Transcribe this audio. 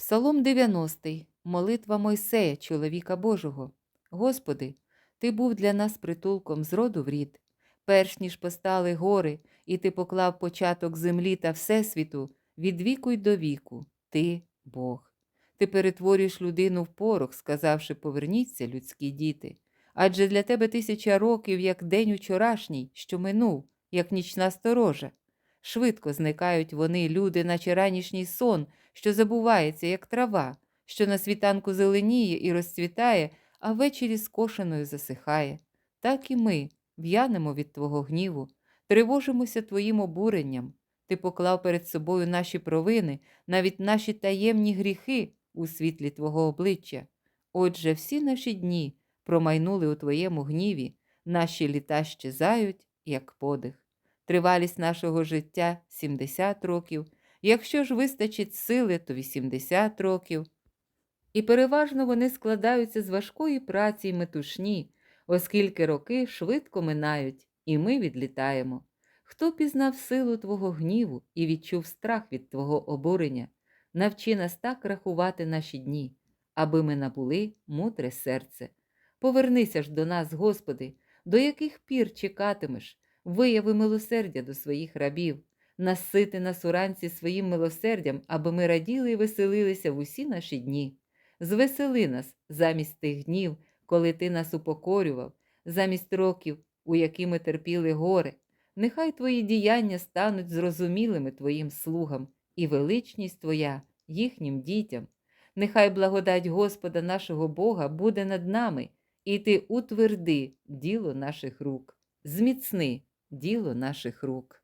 Псалом 90. Молитва Мойсея, чоловіка Божого. Господи, Ти був для нас притулком з роду в рід. Перш ніж постали гори, і ти поклав початок землі та Всесвіту, від віку й до віку, Ти Бог. Ти перетворюєш людину в порох, сказавши поверніться, людські діти. Адже для тебе тисяча років, як день учорашній, що минув, як нічна сторожа. Швидко зникають вони, люди, наче ранішній сон, що забувається, як трава, що на світанку зеленіє і розцвітає, а ввечері скошеною засихає. Так і ми в'янемо від Твого гніву, тривожимося Твоїм обуренням. Ти поклав перед собою наші провини, навіть наші таємні гріхи у світлі Твого обличчя. Отже, всі наші дні промайнули у Твоєму гніві, наші літа щезають, як подих. Тривалість нашого життя 70 років, якщо ж вистачить сили, то 80 років. І переважно вони складаються з важкої праці й метушні, оскільки роки швидко минають, і ми відлітаємо. Хто пізнав силу Твого гніву і відчув страх від Твого обурення, навчи нас так рахувати наші дні, аби ми набули мудре серце. Повернися ж до нас, Господи, до яких пір чекатимеш, вияви милосердя до своїх рабів, насити нас уранці своїм милосердям, аби ми раділи і веселилися в усі наші дні. Звесели нас замість тих днів, коли ти нас упокорював, замість років, у які ми терпіли горе. Нехай твої діяння стануть зрозумілими твоїм слугам, і величність твоя їхнім дітям. Нехай благодать Господа нашого Бога буде над нами, і ти утверди діло наших рук, зміцни діло наших рук.